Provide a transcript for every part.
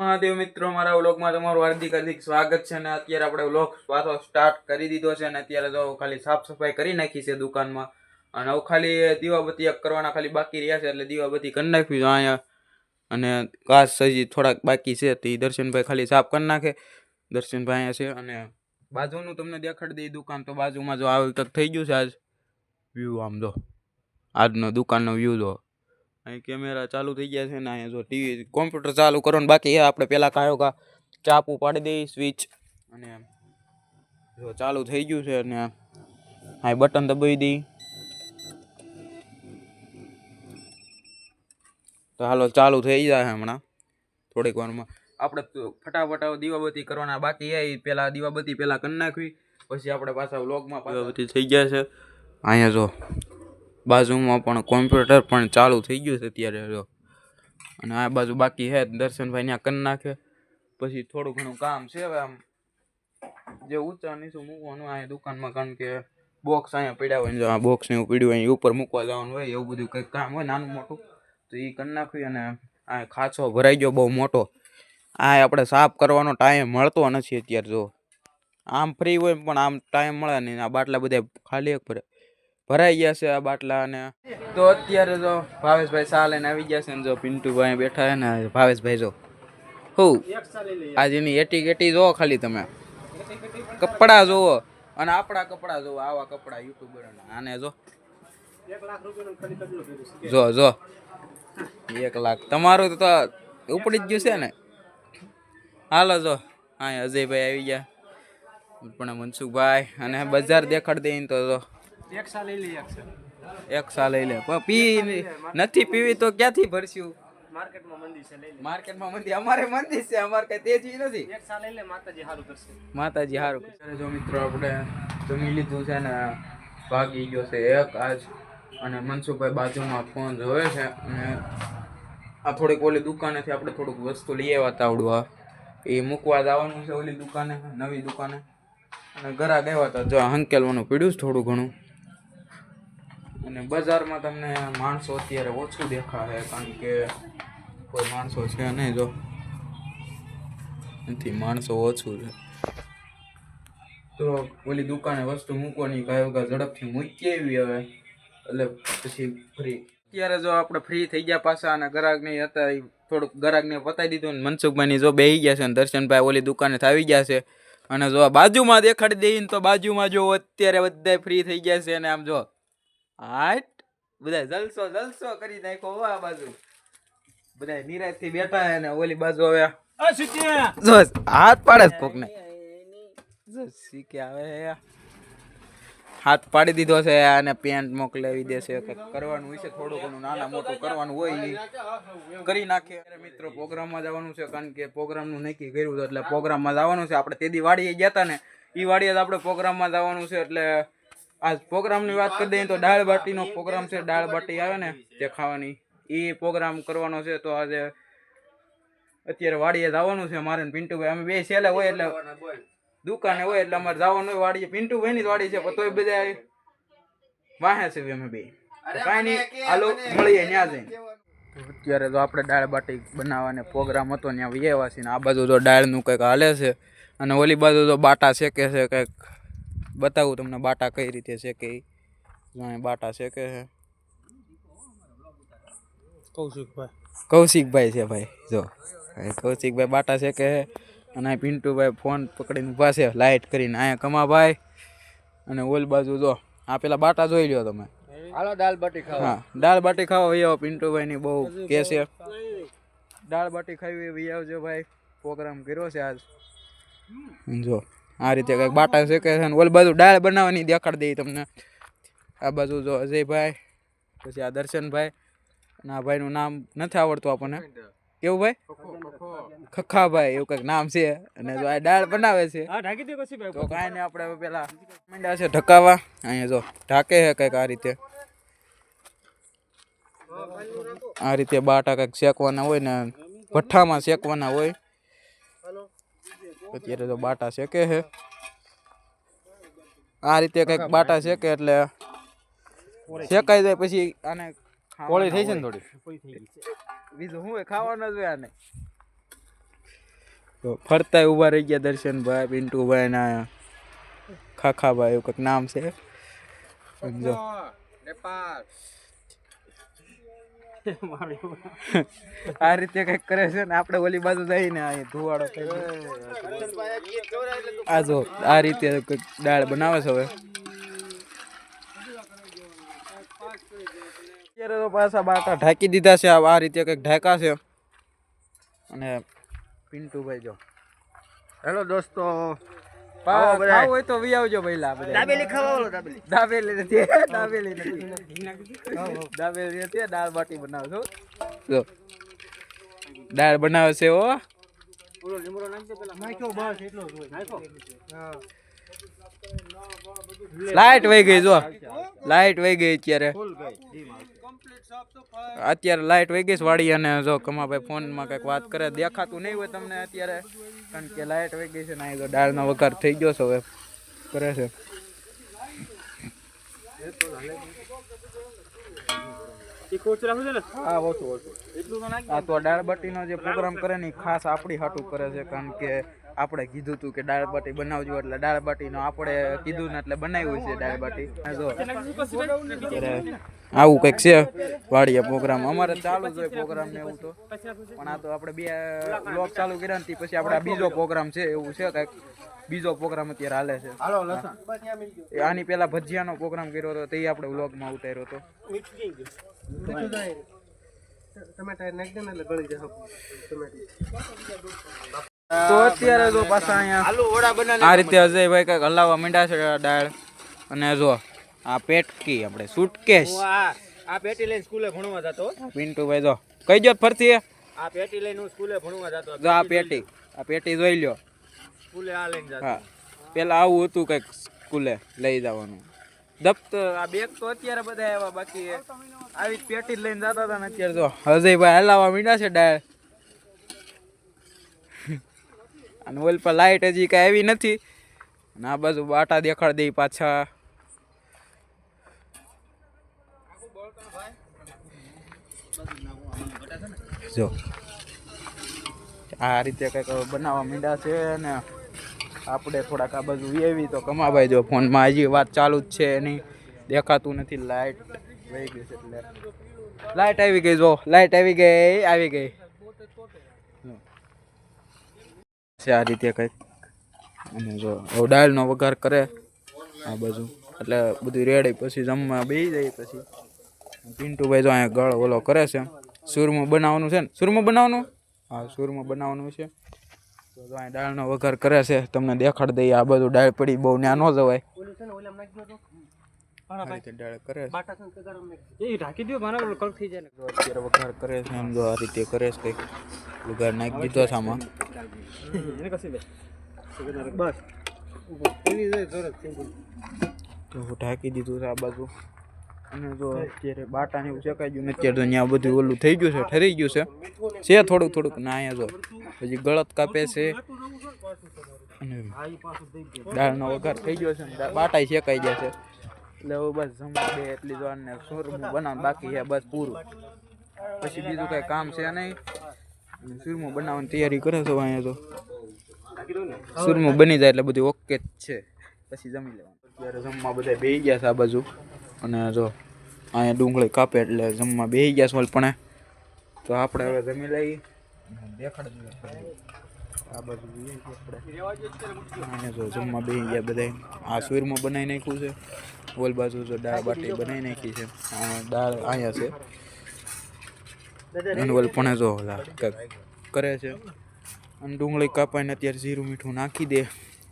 મહાદેવ મિત્રો મારા વ્લોગમાં તમારું હાર્દિક હાર્દિક સ્વાગત છે અને અત્યારે આપણે વ્લોગ પાછો સ્ટાર્ટ કરી દીધો છે અને અત્યારે તો ખાલી સાફ સફાઈ કરી નાખી છે દુકાનમાં. અને હવે ખાલી દીવાબત્તી કરવાના ખાલી બાકી રહ્યા છે એટલે દીવાબત્તી કરી નાખી છે અહીંયા. અને ઘાસ હજી થોડાક બાકી છે તે દર્શનભાઈ ખાલી સાફ કરી નાખે. દર્શનભાઈ અહીંયા છે અને બાજુનું તમને દેખાડી દઈ દુકાન. તો બાજુમાં જો આવી તક થઈ ગયું છે આજ. વ્યૂ આમ જો. આજનો દુકાનનો વ્યૂ જો. અહીં કેમેરા ચાલુ થઈ ગયા છે ને અહીંયા જો ટીવી કોમ્પ્યુટર ચાલુ કરવાનું બાકી છે આપણે પહેલાં કાયો કા ચાપુ પાડી દઈ સ્વિચ અને જો ચાલુ થઈ ગયું છે અને અહીં બટન દબાવી દઈ. તો હાલો ચાલુ થઈ જાય હમણાં. થોડીક વારમાં. આપણે ફટાફટ દીવાબત્તી કરવાના બાકી એ પહેલાં દીવાબત્તી પહેલાં કરી નાખવી. પછી આપણે પાછા વ્લોગમાં દીવાબત્તી થઈ ગયા છે. અહીંયા જો બાજુમાં પણ કોમ્પ્યુટર પણ ચાલુ થઈ ગયું છે અત્યારે અને આ બાજુ બાકી છે, દર્શનભાઈ ત્યાં કરી નાખે. પછી થોડું ઘણું કામ છે હવે આમ. જે ઊંચા નીચું મૂકવાનું અહીંયા દુકાનમાં, કારણ કે બોક્સ અહીંયા પડ્યા હોય જો આ બોક્સ ને એવું પડ્યું હોય ઉપર મૂકવા જવાનું હોય, એવું બધું કંઈક કામ હોય, નાનું મોટું. તો એ કરી નાખ્યું અને આ ખાંચો ભરાઈ ગયો બહુ મોટો. આ આપણે સાફ કરવાનો ટાઈમ મળતો નથી અત્યારે જો. આમ ફ્રી હોય પણ આમ ટાઈમ મળે નહીં આ બાટલા બધા ખાલી એક ભરે ભરાઈ ગયા છે આ બાટલા અને તો અત્યારે જો ભાવેશભાઈ સા લઈને આવી ગયા છે ને જો પિન્ટુભાઈ બેઠા છે ને ભાવેશભાઈ જો. હું આજે એની એટી કેટી જોવો ખાલી તમે. કપડાં જોવો અને આપણા કપડાં જોવો આવા કપડાં યુટ્યુબર આને જો. જો જો. એક લાખ. તમારું તો ઉપડી જ ગયું છે ને. હાલો જો હા અજયભાઈ આવી ગયા. પણ મનસુખભાઈ અને બજાર દેખાડ દઈને તો જો. એક સા લઈ લઈએ એક સા એક સા લઈ લે. પણ પી નથી પીવી તો ક્યાંથી ભરશું? માર્કેટમાં મંદી છે લઈ લે. માર્કેટમાં મંદી. અમારે મંદી છે અમારે કઈ તેજી નથી. એક સા લઈ લે માતાજી સારું કરશે. માતાજી હારું જો મિત્રો આપણે જમી લીધું છે ને ભાગી ગયો છે એક આજ. અને મનસુખભાઈ બાજુમાં ફોન જોવે છે અને આ થોડીક ઓલી દુકાનેથી આપણે થોડુંક વસ્તુ લઈ આવ્યા તાવડું આ એ મૂકવા જવાનું છે ઓલી દુકાને નવી દુકાને. અને ઘરા ગયા હતા જો હંકેલવાનું પીડ્યું છે થોડું ઘણું. અને બજારમાં તમને માણસો અત્યારે ઓછું દેખાશે, કારણ કે કોઈ માણસો છે નહીં જો. નથી માણસો ઓછું છે. તો ઓલી દુકાને વસ્તુ મૂકવાની કાંઈ વગર ઝડપથી મૂકી આવી હવે. એટલે પછી ફ્રી. અત્યારે જો આપણે ફ્રી થઈ ગયા પાછા અને ગ્રાહક નહીં હતા એ થોડુંક ગ્રાહકને પતાવી દીધું ને મનસુખભાઈની જો બેહી ગયા છે ને દર્શનભાઈ ઓલી દુકાને થાવી ગયા છે. અને જો બાજુમાં દેખાડી દઈએ ને તો બાજુમાં જો અત્યારે બધા ફ્રી થઈ ગયા છે અને આમ જો હાટ. બધા જલસો જલસો કરી નાખો હો આ બાજુ. બધા નિરાશથી બેઠા અને ઓલી બાજુ હવે હાથ પાડે કોક ને શીખે આવે હાથ પાડી દીધો છે અને પેન્ટ મોકલાવી દેશે કે કરવાનું હોય છે થોડું ઘણું નાના મોટું કરવાનું હોય કરી નાખે. મિત્રો પ્રોગ્રામમાં જવાનું છે કારણ કે પ્રોગ્રામનું નક્કી કર્યું હતું એટલે પ્રોગ્રામમાં જવાનું છે. આપણે તેદી વાડીએ ગયા હતા ને એ વાડીએ જ આપણે પ્રોગ્રામમાં જવાનું છે એટલે આજ પ્રોગ્રામની વાત કરી દઈએ તો દાળ બાટીનો પ્રોગ્રામ છે દાળ બાટી આવે ને જે ખાવાની. એ પ્રોગ્રામ કરવાનો છે તો આજે અત્યારે વાડીએ જવાનું છે મારે પિન્ટુભાઈ. અમે બે છેલ્લે હોય એટલે દુકાને હોય એટલે અમારે જવાનું હોય વાડીએ. પિન્ટુભાઈ ની જ વાડી છે તો તોય બધા વાહે છે અમે બે. કાંઈ નહીં હાલો મળીએ ત્યાં જઈને. અત્યારે તો આપણે દાળ બાટી બનાવવાનો પ્રોગ્રામ હતો ત્યાં વ્યવા છે ને આ બાજુ તો દાળનું કંઈક હાલે છે અને ઓલી બાજુ તો બાટા શેકે છે કંઈક બતાવું તમને બાટા કઈ રીતે છે કે બાટા શેકે છે કૌશિકભાઈ. કૌશિકભાઈ છે ભાઈ જો. કૌશિકભાઈ બાટા છે કે અને પિન્ટુભાઈ ફોન પકડીને ઊભા છે લાઇટ કરીને. અહીંયા કમાભાઈ અને ઓલ બાજુ જો આ પેલા બાટા જોઈ લ્યો તમે. હાલો દાલ બાટી હા દાળ બાટી ખાવા વહી પિન્ટુભાઈ ની બહુ કે છે. દાળ બાટી ખાવી ભાઈ આવજો ભાઈ. પ્રોગ્રામ કર્યો છે આજ. જો. આ રીતે કંઈક બાટા શેકે છે ને ઓલ બાજુ દાળ બનાવવાની દેખાડ દઈ તમને. આ બાજુ જો અજયભાઈ પછી આ દર્શનભાઈ અને આ ભાઈનું નામ નથી આવડતું આપણને. કેવું ભાઈ? ખખાભાઈ એવું કંઈક નામ છે. અને જો આ ડાળ બનાવે છે. તો કાંઈ નહીં આપણે પેલા મંડ્યા છે ઢકાવા. અહીંયા જો ઢાકે છે કંઈક આ રીતે. આ રીતે બાટા કંઈક શેકવાના હોય ને ભઠ્ઠામાં શેકવાના હોય. અત્યારે તો બાટા શેકે છે આ રીતે કંઈક બાટા શેકે એટલે શેકાઈ જાય પછી આને કોળી થઈ છે ને થોડી? બીજું હું ખાવાનો જ આને. તો ફરતા ઊભા રહી ગયા દર્શનભાઈ પિન્ટુભાઈ ના ખાખાભાઈ એવું કંઈક નામ છે. સમજો આ રીતે કંઈક કરે છે ને, આપણે ઓલી બાજુ જઈને અહીં ધુવાડો આ જો, આ રીતે દાળ બનાવે છે હવે. અત્યારે તો પાછા બાટા ઢાંકી દીધા છે આ આ રીતે કંઈક ઢાંકા છે. અને પિન્ટુભાઈ જો. હેલો દોસ્તો. ખાવું હોય તો વી આવજો પહેલા દાબેલી ખાવા દાબેલી. દાબેલી નથી દાબેલી નથી. દાબેલી નથી દાળ બાટી બનાવજો. જો. દાળ બનાવે છે ઓ પૂરો લીમડો નાખજો પેલા. નાખ્યો બસ એટલો જ હોય. નાખો હા. લાઈટ વહી ગઈ જો. લાઈટ વહી ગઈ અત્યારે. અત્યારે લાઈટ વહી ગઈ છે વાડી અને જો કમાભાઈ ફોનમાં કંઈક વાત કરે દેખાતું નહીં હોય તમને અત્યારે. કારણ કે લાઈટ વહી ગઈ છે ને તો દાળનો વઘાર થઈ ગયો છે હવે. કરે છે. આ તો દાળ બાટીનો જે પ્રોગ્રામ કરે ને ખાસ આપણી હાટું કરે છે કારણ કે આપણે કીધું હતું કે દાળ બાટી બનાવજો એટલે દાળ બાટીનો આપણે કીધું ને એટલે બનાવ્યું છે દાળ બાટી. જો. આવું કંઈક છે વાડીએ પ્રોગ્રામ. અમારે ચાલુ જ હોય પ્રોગ્રામ ને એવું તો. પણ આ તો આપણે બે બ્લોક ચાલુ કર્યા ને પછી આપણે બીજો પ્રોગ્રામ છે એવું છે કંઈક. બીજો પ્રોગ્રામ અત્યારે હાલે છે. આની પહેલા ભજીયાનો પ્રોગ્રામ કર્યો હતો તે આપણે વ્લોગમાં ઉતાર્યો હતો. ટમેટા નાખ દે ને એટલે ગળી જશે ટમેટી. તો અત્યારે જો પાછા અહીંયા આલુ વડા બનાને આ રીતે અજયભાઈ કંઈક હલાવવા માંડ્યા છે ડાળ અને જો આ પેટકી આપણે સુટકેશ આ આ પેટી લઈને સ્કૂલે ભણવા જતો. પિન્ટુભાઈ જો. કઈ જો ફરતી આ પેટી લઈને હું સ્કૂલે ભણવા જતો. જો આ પેટી આ પેટી જોઈ લ્યો. સ્કૂલે આ લઈને જતો. હા. પેલા આવું હતું કંઈક સ્કૂલે લઈ જવાનું. દફતર આ બેગ તો અત્યારે બધા આવ્યા બાકી આવી પેટી જ લઈને જતા હતા ને અત્યારે જો. અજયભાઈ હલાવવા મીંડા છે દાળ. અને ઓલ પર લાઈટ હજી કાંઈ આવી નથી. અને આ બાજુ બાટા દેખાડ દઈ પાછા. જો. આ રીતે કંઈક બનાવવા મીંડા છે ને આપણે થોડાક આ બાજુ એવી તો કમાભાઈ જો ફોનમાં હજી વાત ચાલુ જ છે એની દેખાતું નથી લાઈટ વહી ગઈ છે એટલે. લાઇટ આવી ગઈ જો લાઇટ આવી ગઈ આવી ગઈ જો. છે આ રીતે કંઈક. અને જો દાળનો વઘાર કરે આ બાજુ. એટલે બધું રેડી પછી જમવા બેસી જાય પછી. પિન્ટુભાઈ જો અહીંયા ગળ ઓલો કરે છે. સૂરમાં બનાવવાનું છે ને? સૂરમાં બનાવવાનું? હા, સૂરમાં બનાવવાનું છે. તો જો અહીં દાળનો વઘાર કરે છે. તમને દેખાડ દઈએ, આ બધું દાળ પડી બહુ ન્યા ન જવાય. આ રીતે દાળ કરે છે. બાટા છે ને તગારામાં નાખી એ ઢાંકી દો મારા ઓલું થઈ જાય અત્યારે વઘાર કરે છે એમ જો આ રીતે કરે છે કંઈક. વઘાર નાખી દીધો છે આમાં. એને કસી દે. બસ. એની જોઈ જરૂરત તો ઢાંકી દીધું છે આ બાજુ. અને જો અત્યારે બાટાને એવું શેકાઈ ગયું અત્યારે તો ત્યાં બધું ઓલું થઈ ગયું છે ઠરી ગયું છે. છે થોડુંક થોડુંક ના અહીંયા જો. હજી ગળત કાપે છે. અને પાછું દાળનો વઘાર થઈ ગયો છે બાટા શેકાઈ ગયા છે. એટલે હવે બસ જમવા બે એટલી જ ને સુરમું બનાવવાનું બાકી છે, બસ પૂરું. પછી બીજું કઈ કામ છે નહીં. સુરમું બનાવવાની તૈયારી કરે છે અહીંયા તો. સુરમું બની જાય એટલે બધું ઓકે જ છે. પછી જમી લેવાનું. અત્યારે જમવા બધા બેસી ગયા છે આ બાજુ. અને જો, અહીંયા ડુંગળી કાપે એટલે જમવા બેસી ગયા છે પણ. તો આપણે હવે જમી લઈ દેખાડ આ બાજુ ગયા આપણે. અને જો જમવા બેસી ગયા બધા આ સુરમાં બનાવી નાખ્યું છે. ઓલ બાજુ જો દાળ બાટી બનાવી નાખી છે. દાળ અહીંયા છે. પણ જો ઓલા કરે છે. અને ડુંગળી કાપાઈને અત્યારે જીરું મીઠું નાખી દે.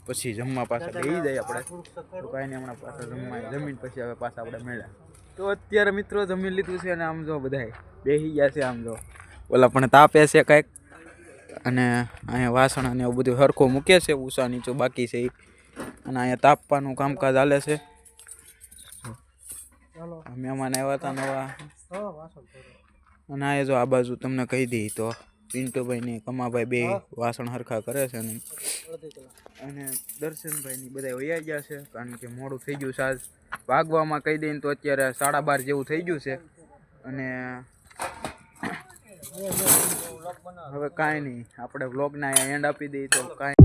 પછી જમવા પાછા લઈ જાય આપણે. તો કાંઈ હમણાં પાછા જમવા જમીન પછી હવે પાછા આપણે મેળા. તો અત્યારે મિત્રો જમી લીધું છે અને આમ જો બધાય બેસી ગયા છે આમ જો. ઓલા પણ તાપે છે કાંઈક. અને અહીંયા વાસણ અને એવું બધું સરખું મૂકે છે ઉષા નીચું બાકી છે અને અહીંયા તાપવાનું કામકાજ હાલે છે. ચાલો. મહેમાન આવ્યા હતા નવા. અને આ જો આ બાજુ તમને કહી દઈ તો પિન્ટુભાઈ ને કમાભાઈ બે વાસણ હરખા કરે છે અને અને દર્શનભાઈની બધા વૈયા ગયા છે કારણ કે મોડું થઈ ગયું છે આજ. વાગવામાં કહી દઈને તો અત્યારે સાડા બાર જેવું થઈ ગયું છે. અને હવે કાંઈ નહીં. આપણે વ્લોગના એન્ડ આપી દઈએ તો કાંઈ